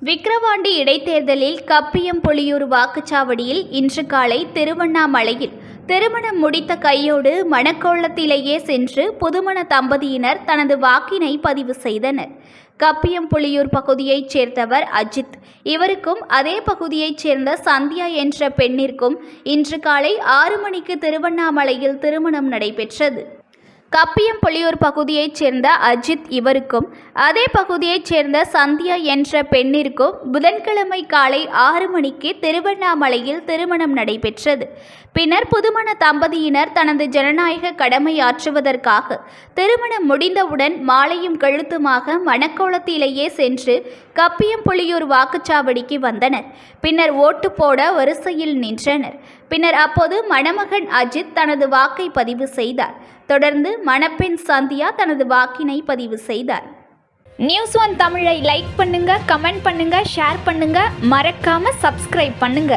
விக்கிரவாண்டி இடைத்தேர்தலில் கப்பியம் பொலியூர் வாக்குச்சாவடியில் இன்று காலை திருவண்ணாமலையில் திருமணம் முடித்த கையோடு மணக்கோளத்திலேயே சென்று புதுமண தம்பதியினர் தனது வாக்கினை பதிவு செய்தனர். கப்பியம்புலியூர் பகுதியைச் சேர்ந்தவர் அஜித். இவருக்கும் அதே பகுதியைச் சேர்ந்த சந்தியா என்ற பெண்ணிற்கும் இன்று காலை ஆறு மணிக்கு திருவண்ணாமலையில் திருமணம் நடைபெற்றது. கப்பியம் புலியூர் பகுதியைச் சேர்ந்த அஜித் இவருக்கும் அதே பகுதியைச் சேர்ந்த சந்தியா என்ற பெண்ணிற்கும் புதன்கிழமை காலை ஆறு மணிக்கு திருவண்ணாமலையில் திருமணம் நடைபெற்றது. பின்னர் புதுமண தம்பதியினர் தனது ஜனநாயக கடமையாற்றுவதற்காக திருமணம் முடிந்தவுடன் மாலையும் கழுத்துமாக மணக்கோலத்திலேயே சென்று கப்பியம் புலியூர் வாக்குச்சாவடிக்கு வந்தனர். பின்னர் ஓட்டு போட வரிசையில் நின்றனர். பின்னர் அப்போது மணமகன் அஜித் தனது வாக்கை பதிவு செய்தார். தொடர்ந்து மணப்பெண் சந்தியா தனது வாக்கினை பதிவு செய்தார். நியூஸ் ஒன் தமிழை லைக் பண்ணுங்க கமெண்ட் பண்ணுங்க ஷேர் பண்ணுங்க. மறக்காம சப்ஸ்கிரைப் பண்ணுங்க.